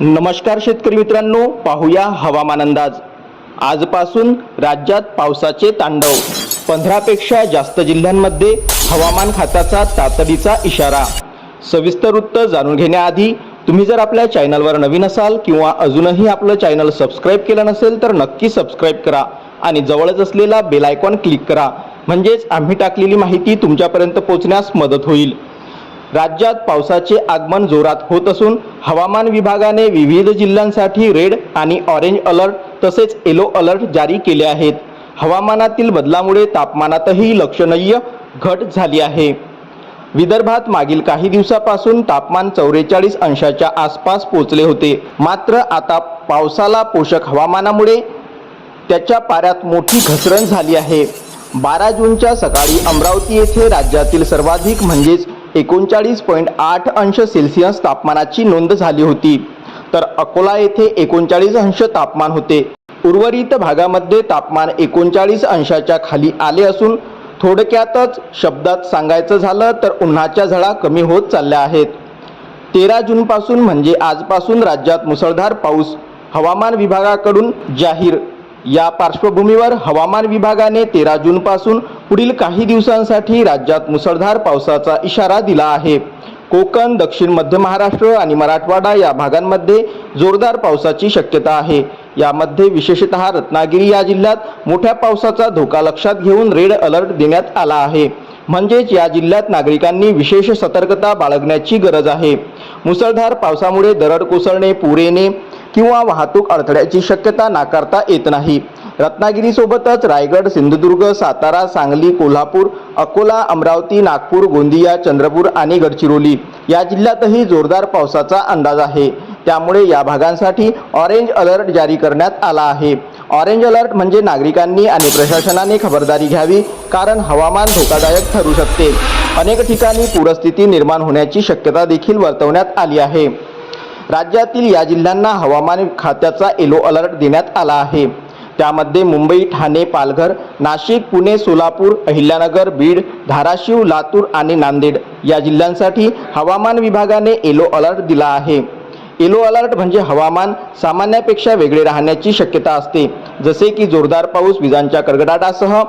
नमस्कार शेतकरी मित्रांनो पाहूया हवामान अंदाज. आजपासून राज्यात पावसाचे तांडव. पंधरापेक्षा जास्त जिल्ह्यांमध्ये हवामान खात्याचा तातडीचा इशारा. सविस्तर वृत्त जाणून घेण्याआधी तुम्ही जर आपल्या चॅनलवर नवीन असाल किंवा अजूनही आपलं चॅनल सबस्क्राईब केलं नसेल तर नक्की सबस्क्राईब करा आणि जवळच असलेला बेल आयकॉन क्लिक करा. म्हणजेच आम्ही टाकलेली माहिती तुमच्यापर्यंत पोहोचण्यास मदत होईल. राज्यात पावसाचे आगमन जोरात होत असून हवामान विभागाने विविध जिल्ह्यांसाठी रेड आणि ऑरेंज अलर्ट तसेच येलो अलर्ट जारी केले आहेत. हवामानातील बदलामुळे तापमानातही लक्षणीय घट झाली आहे. विदर्भात मागील काही दिवसापासून तापमान चौवेचाळीस अंशाच्या आसपास पोचले होते. मात्र आता पावसाला पोषक हवामानामुळे त्याच्या पाऱ्यात मोठी घसरण झाली आहे. बारा जूनच्या सकाळी अमरावती येथे राज्यातील सर्वाधिक म्हणजेच एकोणचाळीस पॉईंट आठ अंश सेल्सिअस तापमानाची नोंद झाली होती. तर अकोला येथे एकोणचाळीस अंश तापमान होते. उर्वरित भागामध्ये तापमान एकोणचाळीस अंशाच्या खाली आले असून थोडक्यातच शब्दात सांगायचं झालं तर उन्हाच्या झळा कमी होत चालल्या आहेत. तेरा जूनपासून म्हणजे आजपासून राज्यात मुसळधार पाऊस हवामान विभागाकडून जाहीर या पार्श्वभूमीवर हवामान विभागाने तेरा जूनपासून पुढील काही दिवसांसाठी राज्यात मुसळधार पावसाचा इशारा दिला आहे. कोकण दक्षिण मध्य महाराष्ट्र आणि मराठवाडा या भागांमध्ये जोरदार पावसाची शक्यता आहे. यामध्ये विशेषतः रत्नागिरी या जिल्ह्यात मोठ्या पावसाचा धोका लक्षात घेऊन रेड अलर्ट देण्यात आला आहे. म्हणजेच या जिल्ह्यात नागरिकांनी विशेष सतर्कता बाळगण्याची गरज आहे. मुसळधार पावसामुळे दरड कोसळणे पूर येणे किंवा वाहतूक अडथळ्याची शक्यता नाकारता येत नाही. रत्नागिरीसोबतच रायगड सिंधुदुर्ग सातारा सांगली कोल्हापूर अकोला अमरावती नागपूर गोंदिया चंद्रपूर आणि गडचिरोली या जिल्ह्यातही जोरदार पावसाचा अंदाज आहे. त्यामुळे या भागांसाठी ऑरेंज अलर्ट जारी करण्यात आला आहे. ऑरेंज अलर्ट म्हणजे नागरिकांनी आणि प्रशासनाने खबरदारी घ्यावी कारण हवामान धोकादायक ठरू शकते. अनेक ठिकाणी पूरस्थिती निर्माण होण्याची शक्यता देखील वर्तवण्यात आली आहे. राज्यातील या जिल्ह्यांना हवामान खात्याचा येलो अलर्ट देण्यात आला आहे. त्यामध्ये मुंबई ठाणे पालघर नाशिक पुणे सोलापूर अहिल्यानगर बीड धाराशिव लातूर आणि नांदेड या जिल्ह्यांसाठी हवामान विभागाने येलो अलर्ट दिला आहे. येलो अलर्ट म्हणजे हवामान सामान्यापेक्षा वेगळे राहण्याची शक्यता असते. जसे की जोरदार पाऊस विजांच्या कडकडाटासह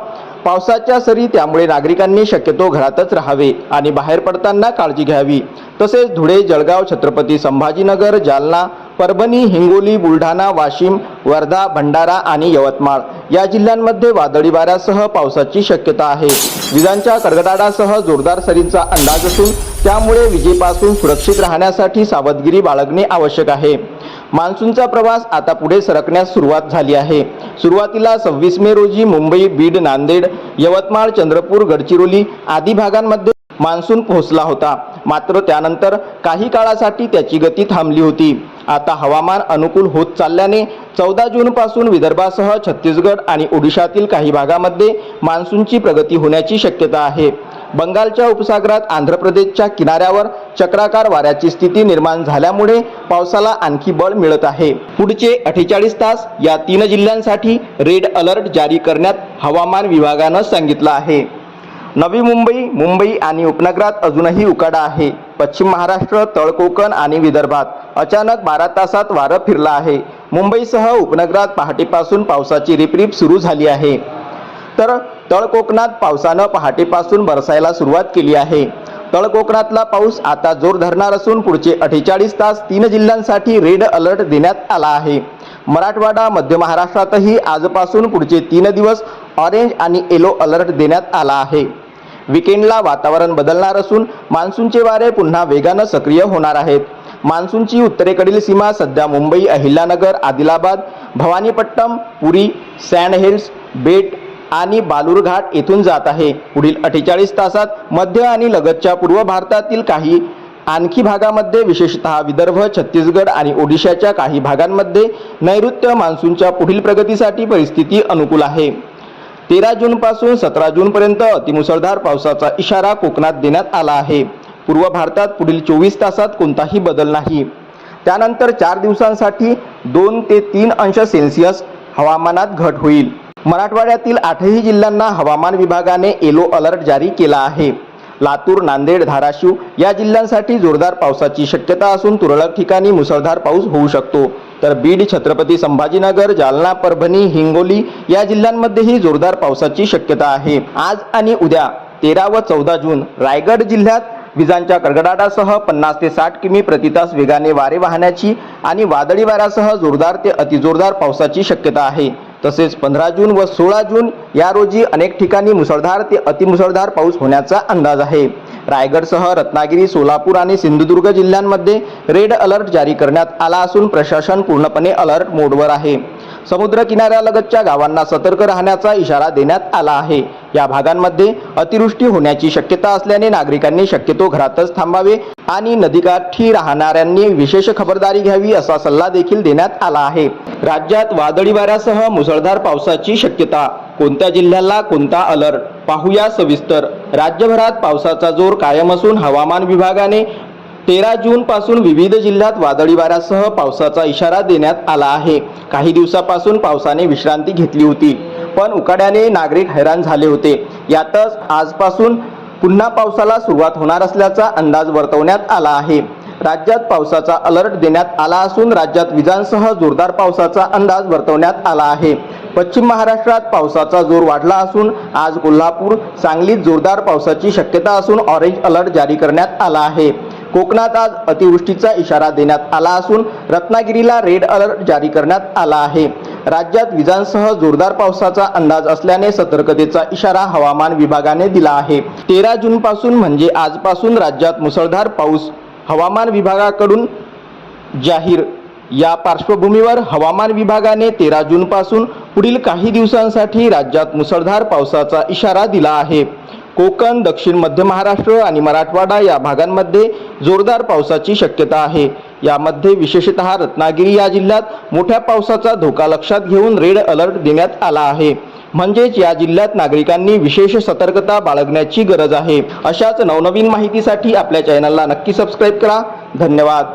पावसाच्या सरी त्यामुळे नागरिकांनी शक्यतो घरातच राहावे आणि बाहेर पडताना काळजी घ्यावी. तसेच धुळे जळगाव छत्रपती संभाजीनगर जालना परभणी हिंगोली बुलढाणा वाशिम वर्धा भंडारा आणि यवतमाळ या जिल्ह्यांमध्ये वादळी वाऱ्यासह पावसाची शक्यता आहे. विजांच्या कडकडाटासह जोरदार सरींचा अंदाज असून त्यामुळे विजेपासून सुरक्षित राहण्यासाठी सावधगिरी बाळगणे आवश्यक आहे. मान्सूनचा प्रवास आता पुढे सरकण्यास सुरुवात झाली आहे. सुरुवातीला सव्वीस मे रोजी मुंबई बीड नांदेड यवतमाळ चंद्रपूर गडचिरोली आदी भागांमध्ये मान्सून पोहोचला होता. मात्र त्यानंतर काही काळासाठी त्याची गती थांबली होती. आता हवामान अनुकूल होत चालल्याने चौदा जूनपासून विदर्भासह छत्तीसगड आणि ओडिशातील काही भागामध्ये मान्सूनची प्रगती होण्याची शक्यता आहे. बंगालच्या उपसागरात आंध्र प्रदेशच्या किनाऱ्यावर चक्राकार वाऱ्याची स्थिती निर्माण झाल्यामुळे पावसाला आणखी बळ मिळत आहे. पुढचे अठ्ठेचाळीस तास या तीन जिल्ह्यांसाठी रेड अलर्ट जारी करण्यात हवामान विभागानं सांगितलं आहे. नवी मुंबई मुंबई आणि उपनगरात अजूनही उकाडा आहे. पश्चिम महाराष्ट्र तळकोकण आणि विदर्भात अचानक बारा तासात वारं फिरलं आहे. मुंबईसह उपनगरात पहाटेपासून पावसाची रिपरिप सुरू झाली आहे. तर तळकोकणात पावसानं पहाटेपासून बरसायला सुरुवात केली आहे. तळकोकणातला पाऊस आता जोर धरणार असून पुढचे अठ्ठेचाळीस तास तीन जिल्ह्यांसाठी रेड अलर्ट देण्यात आला आहे. मराठवाडा मध्य महाराष्ट्रातही आजपासून पुढचे तीन दिवस ऑरेंज आणि येलो अलर्ट देण्यात आला आहे. विकेंडला वातावरण बदलणार असून मान्सूनचे वारे पुन्हा वेगानं सक्रिय होणार आहेत. मान्सूनची उत्तरेकडील सीमा सध्या मुंबई अहिल्यानगर आदिलाबाद भवानीपट्टम पुरी सँड हिल्स बेट आणि बालूरघाट येथून जात आहे. पुढील अठ्ठेचाळीस तासात मध्य आणि लगतच्या पूर्व भारतातील काही आणखी भागामध्ये विशेषतः विदर्भ छत्तीसगड आणि ओडिशाच्या काही भागांमध्ये नैऋत्य मान्सूनच्या पुढील प्रगतीसाठी परिस्थिती अनुकूल आहे. तेरा जूनपासून सतरा जूनपर्यंत अतिमुसळधार पावसाचा इशारा कोकणात देण्यात आला आहे. पूर्व भारतात पुढील चोवीस तासात कोणताही बदल नाही. त्यानंतर चार दिवसांसाठी दोन ते तीन अंश सेल्सिअस हवामानात घट होईल. मराठवाड्यातील आठही जिल्ह्यांना हवामान विभागाने येलो अलर्ट जारी केला आहे. लातूर नांदेड धाराशिव या जिल्ह्यांसाठी जोरदार पावसाची शक्यता असून तुरळक ठिकाणी मुसळधार पाऊस होऊ शकतो. तर बीड छत्रपती संभाजीनगर जालना परभणी हिंगोली या जिल्ह्यांमध्येही जोरदार पावसाची शक्यता आहे. आज आणि उद्या तेरा व चौदा जून रायगड जिल्ह्यात विजांच्या कडकडाटासह पन्नास ते साठ किमी प्रतितास वेगाने वारे वाहण्याची आणि वादळी वाऱ्यासह जोरदार ते अतिजोरदार पावसाची शक्यता आहे. तसेच पंधरा जून व सोळा जून या रोजी अनेक ठिकाणी मुसळधार ते अतिमुसळधार पाऊस होण्याचा अंदाज आहे. रायगडसह रत्नागिरी सोलापूर आणि सिंधुदुर्ग जिल्ह्यांमध्ये रेड अलर्ट जारी करण्यात आला असून प्रशासन पूर्णपणे अलर्ट मोडवर आहे. समुद्र किनाऱ्यालगतच्या गावांना सतर्क राहण्याचा इशारा देण्यात आला आहे. या भागांमध्ये अतिवृष्टी होण्याची शक्यता असल्याने नागरिकांनी शक्यतो घरातच थांबावे आणि नदीकाठी राहणाऱ्यांनी विशेष खबरदारी घ्यावी असा सल्ला देखील देण्यात आला आहे. राज्यात वादळी वाऱ्यासह मुसळधार पावसाची शक्यता. कोणत्या जिल्ह्याला कोणता अलर्ट पाहूया सविस्तर. राज्यभरात पावसाचा जोर कायम असून हवामान विभागाने तेरा जून पासून विविध जिल्ह्यात वादळी वाऱ्यासह पावसाचा इशारा देण्यात आला आहे. काही दिवसापासून पावसाने विश्रांती घेतली होती पण उकाड्याने नागरिक हैराण झाले होते. यातच आजपासून पुन्हा पावसाला सुरुवात होणार असल्याचा अंदाज वर्तवण्यात आला आहे. राज्यात पावसाचा अलर्ट देण्यात आला असून राज्यात विजांसह जोरदार पावसाचा अंदाज वर्तवण्यात आला आहे. पश्चिम महाराष्ट्रात पावसाचा जोर वाढला असून आज कोल्हापूर सांगलीत जोरदार पावसाची शक्यता असून ऑरेंज अलर्ट जारी करण्यात आला आहे. कोकणात आज अतिवृष्टीचा इशारा देण्यात आला असून रत्नागिरीला रेड अलर्ट जारी करण्यात आला आहे. राज्यात विजांसह जोरदार पावसाचा अंदाज असल्याने सतर्कतेचा इशारा हवामान विभागाने दिला आहे. तेरा जून पासून म्हणजे आजपासून राज्यात मुसळधार पाऊस हवामान विभागाकडून जाहीर. या पार्श्वभूमीवर हवामान विभागाने तेरा जूनपासून पुढील काही दिवसांसाठी राज्यात मुसळधार पावसाचा इशारा दिला आहे. कोकण दक्षिण मध्य महाराष्ट्र आणि मराठवाडा या भागांमध्ये जोरदार पावसाची शक्यता आहे. यामध्ये विशेषतः रत्नागिरी या जिल्ह्यात मोठ्या पावसाचा धोका लक्षात घेऊन रेड अलर्ट देण्यात आला आहे. म्हणजेच या जिल्ह्यात नागरिकांनी विशेष सतर्कता बाळगण्याची गरज आहे. अशाच नवनवीन माहितीसाठी आपल्या चॅनलला नक्की सबस्क्राईब करा. धन्यवाद.